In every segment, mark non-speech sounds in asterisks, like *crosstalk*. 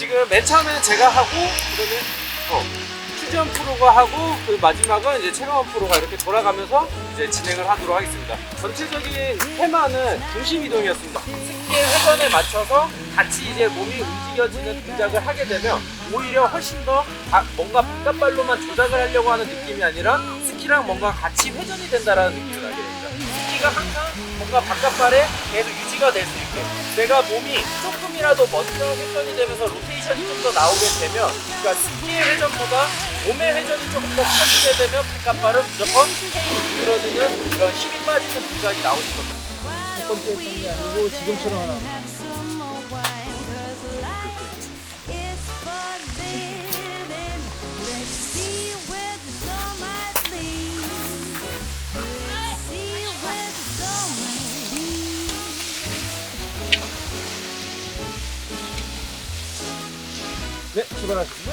지금 맨 처음에는 제가 하고 그다음에 어, 퓨전 프로가 하고 그 마지막은 이제 체감원 프로가 이렇게 돌아가면서 이제 진행을 하도록 하겠습니다. 전체적인 테마는 중심 이동이었습니다. 스키의 회전에 맞춰서 같이 이제 몸이 움직여지는 동작을 하게 되면 오히려 훨씬 더 바- 뭔가 바깥발로만 조작을 하려고 하는 느낌이 아니라 스키랑 뭔가 같이 회전이 된다라는 느낌을 알게 됩니다. 스키가 항상 뭔가 바깥발에 계속 유지가 될 수 있게 내가 몸이 조금이라도 먼저 회전이 되면서 로테이션이 좀 더 나오게 되면 그러니까 스키의 회전보다 몸의 회전이 조금 더 커지게 되면 바깥발은 무조건 늘어지는 그런 힘이 빠지는 동작이 나오는 겁니다. 첫 번째 했던 게 아니고 지금처럼 하나. 네, 출발하시죠.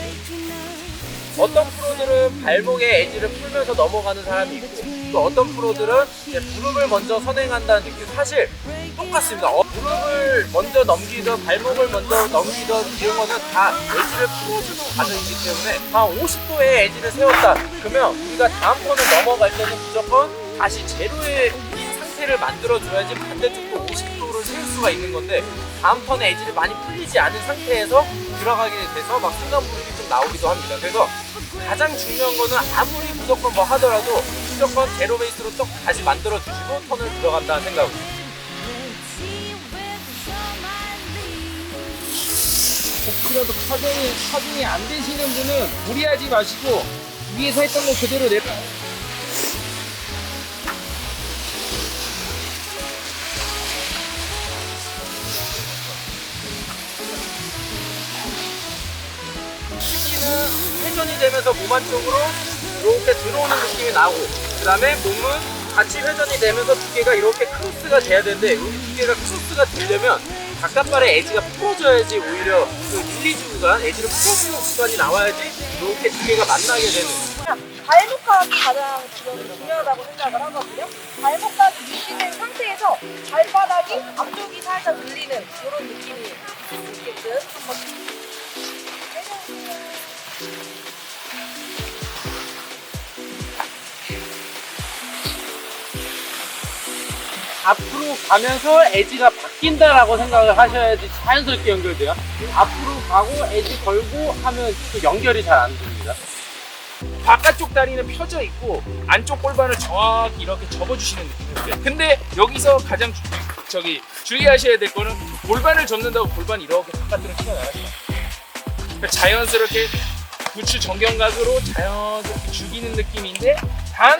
어떤 프로들은 발목에 에지를 풀면서 넘어가는 사람이 있고 또 어떤 프로들은 이제 무릎을 먼저 선행한다는 느낌 사실 똑같습니다 어, 무릎을 먼저 넘기든 발목을 먼저 넘기든 이런 거는 다 에지를 풀어주는 과정이기 때문에 한 50도의 에지를 세웠다 그러면 우리가 다음 번을 넘어갈 때는 무조건 다시 제로의 이 상태를 만들어줘야지 반대쪽도 50도를 세울 수가 있는 건데 다음 턴에 에지를 많이 풀리지 않은 상태에서 들어가게 돼서 막 순간 무릎이 좀 나오기도 합니다 그래서 가장 중요한 거는 아무리 무조건 뭐 하더라도 무조건 제로 베이스로 또 다시 만들어 주시고 턴을 들어간다는 생각으로 혹시라도 카정이, 카정이 안 되시는 분은 무리하지 마시고 위에서 했던 거 그대로 내려. 되면서 몸 안쪽으로 이렇게 들어오는 느낌이 나고 그 다음에 몸은 같이 회전이 되면서 두 개가 이렇게 크로스가 돼야 되는데 여기 두 개가 크로스가 되려면 바깥발의 에지가 풀어져야지 오히려 그 릴리즈 구간 에지를 풀어주는 구간이 나와야지 이렇게 두 개가 만나게 되는 발목각이 가장 중요하다고 생각을 하거든요. 발목각이 유지된 상태에서 발바닥이 앞쪽이 살짝 늘리는 이런 느낌이 있게끔 한번 해주세요. 앞으로 가면서 에지가 바뀐다라고 생각을 하셔야지 자연스럽게 연결돼요. 앞으로 가고 에지 걸고 하면 또 연결이 잘 안 됩니다. 바깥쪽 다리는 펴져 있고 안쪽 골반을 정확히 이렇게 접어주시는 느낌이에요. 근데 여기서 가장 주, 저기 주의하셔야 될 거는 골반을 접는다고 골반이 이렇게 바깥으로 튀어나가지 마세요. 그러니까 자연스럽게 부추 정경각으로 자연스럽게 죽이는 느낌인데 단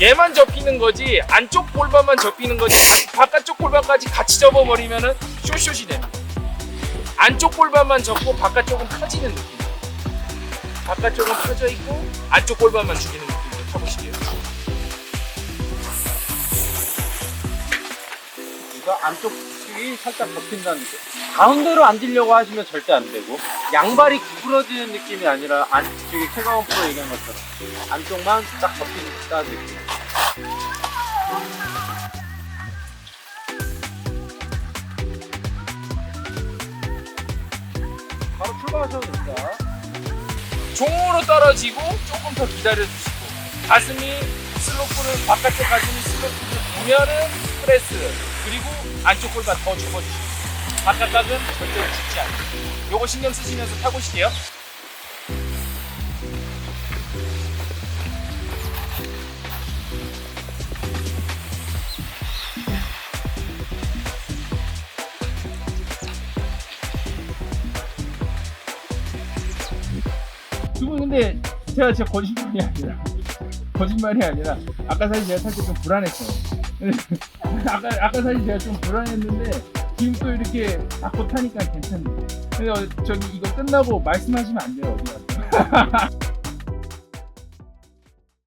얘만 접히는 거지 안쪽 골반만 접히는 거지 바깥쪽 골반까지 같이 접어버리면은 쇼숏이 됩니다. 안쪽 골반만 접고 바깥쪽은 펴지는 느낌. 바깥쪽은 펴져 있고 안쪽 골반만 죽이는 느낌으로 타보시게요. 그러니까 안쪽 쪽이 살짝 접힌다는 거. 가운데로 앉으려고 하시면 절대 안 되고 양발이 구부러지는 느낌이 아니라 안쪽에 캐가운 프로 얘기한 것처럼 안쪽만 딱 접힌다는 느낌. 바로 출발하셔도 됩니다. 종으로 떨어지고 조금 더 기다려주시고 가슴이 슬로프를 바깥쪽 가슴이 슬로프를 보면은 프레스 그리고 안쪽 골반 더 접어주시고 바깥각은 절대로 죽지 않고 요거 신경 쓰시면서 타보실게요. 두 분 근데 제가 진짜 거짓말이 아니라 거짓말이 아니라 아까 사실 제가 탈 때 좀 불안했어요. 아까 아까 사실 제가 좀 불안했는데 지금 또 이렇게 받고 타니까 괜찮네요. 그래서 저기 이거 끝나고 말씀하시면 안 돼요 어디 가서. *laughs*